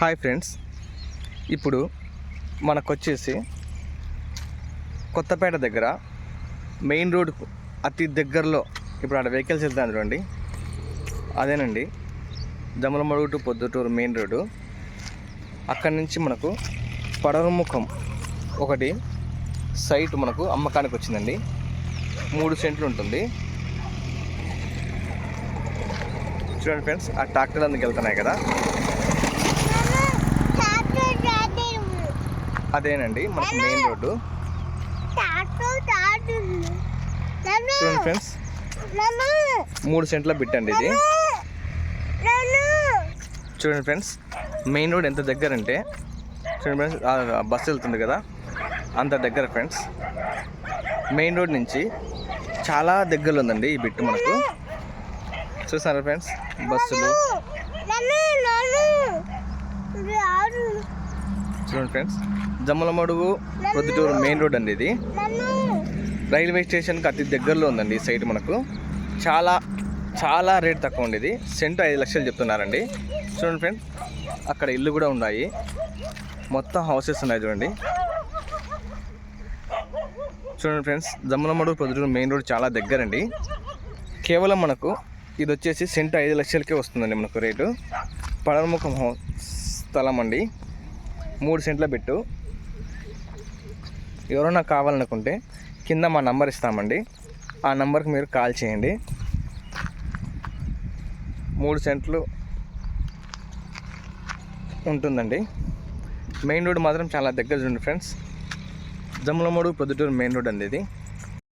Hi friends. ఇప్పుడు మనకు వచ్చేసి కొత్తపేట దగ్గర మెయిన్ రోడ్ అతి దగ్గరలో ఇప్పుడు అక్కడ వెహికల్స్ వెళ్తాను చూడండి. అదేనండి. Jammalamadugu to Proddatur main road. అక్కడి నుంచి మనకు పడవముఖం ఒకటి సైట్ మనకు అమ్మకానికి వచ్చిందండి. మూడు సెంట్లు ఉంటుంది. చూడండి ఫ్రెండ్స్ ఆ ట్రాక్టర్ అందుకు వెళ్తున్నాయి కదా. అదేనండి మనకు మెయిన్ రోడ్డు. చూడండి ఫ్రెండ్స్. మూడు సెంట్ల బిట్ అండి ఇది. చూడండి ఫ్రెండ్స్ మెయిన్ రోడ్ ఎంత దగ్గర అంటే చూడండి ఫ్రెండ్స్ బస్సు వెళ్తుంది కదా అంత దగ్గర ఫ్రెండ్స్. మెయిన్ రోడ్ నుంచి చాలా దగ్గరలో ఉందండి ఈ బిట్ మనకు. చూసారా ఫ్రెండ్స్ బస్సులు. చూడండి friends Jammalamadugu Proddatur main road అండి ఇది. రైల్వే స్టేషన్కి అతి దగ్గరలో ఉందండి ఈ సైట్ మనకు. చాలా చాలా రేట్ తక్కువ ఉండేది. సెంట్ ఐదు లక్షలు చెప్తున్నారండి. చూడండి ఫ్రెండ్స్ అక్కడ ఇల్లు కూడా ఉన్నాయి. మొత్తం హౌసెస్ ఉన్నాయి చూడండి. చూడండి friends Jammalamadugu Proddatur main road చాలా దగ్గరండి. కేవలం మనకు ఇది వచ్చేసి సెంట్ ఐదు లక్షలకే వస్తుందండి మనకు రేటు. పడమముఖం హౌ- స్థలం అండి. మూడు సెంట్ల పెట్టు. ఎవరైనా కావాలనుకుంటే కింద మా నంబర్ ఇస్తామండి. ఆ నంబర్కి మీరు కాల్ చేయండి. మూడు సెంట్లు ఉంటుందండి. మెయిన్ రోడ్ మాత్రం చాలా దగ్గర ఉంది friends. Jammalamadugu Proddatur main road అండి ఇది.